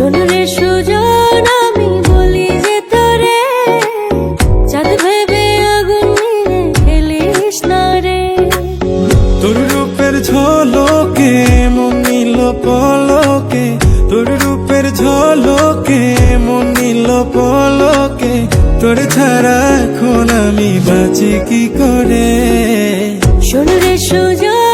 শোনো রে সুজন আমি বলি যে তোরে। চাঁদ ভেবে আগুন নিয়ে খেলিস না রে। তোর রূপের ঝলকে মন নিল পলকে। তোর রূপের ঝলকে মন নিল পলকে। তোর ছাড়া এখন আমি বাঁচি কি করে? শোনো রে সুজন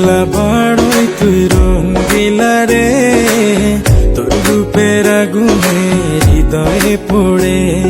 রঙ্গিলা বাড়ই তুই রঙ্গিলা রে। তোর রূপের আগুনে হৃদয়ে পড়ে।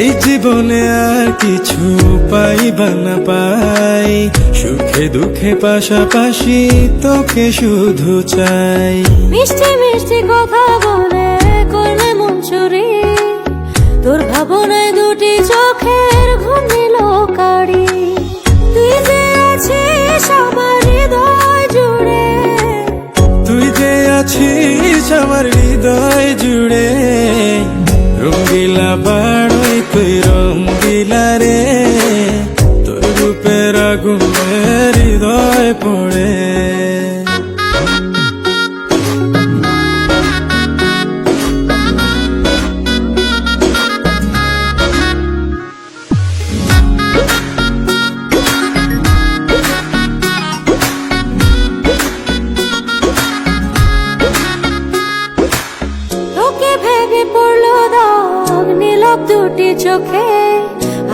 এই জীবনে আর কিছু পাইবা না পাই। সুখে দুঃখে পাশাপাশি তোকে শুধু চাই। মিষ্টি মিষ্টি কথা বলে করলে মন চুরি তোর ভাবনায় দুটি চোখের ঘুম নিল কারি তুই যে আছিস আমার হৃদয় জুড়ে। তুই যে আছিস আমার হৃদয় রে তোর রূপের আগুনে হৃদয় পড়ে। দুটি চোখে।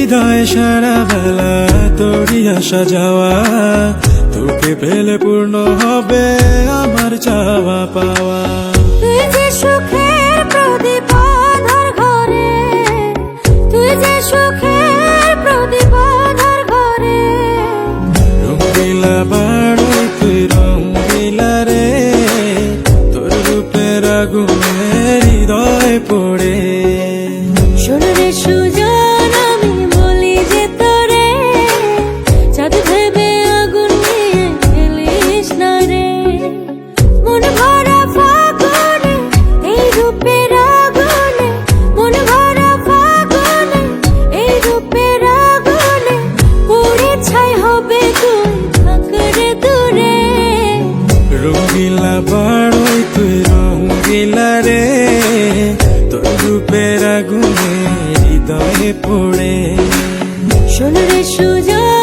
হৃদয় সারা বেলা তোরই আসা যাওয়া। তোকে পেলে পূর্ণ হবে আমার চাওয়া পাওয়া। তুই যে সুখের প্রদীপ আধার ঘরে তুই যে সুখের প্রদীপ আধার ঘরে। রঙ্গিলা বাড়ি তুই রঙ্গিলা রে তোর রূপের আগুনে পড়ে। শোনো সুজন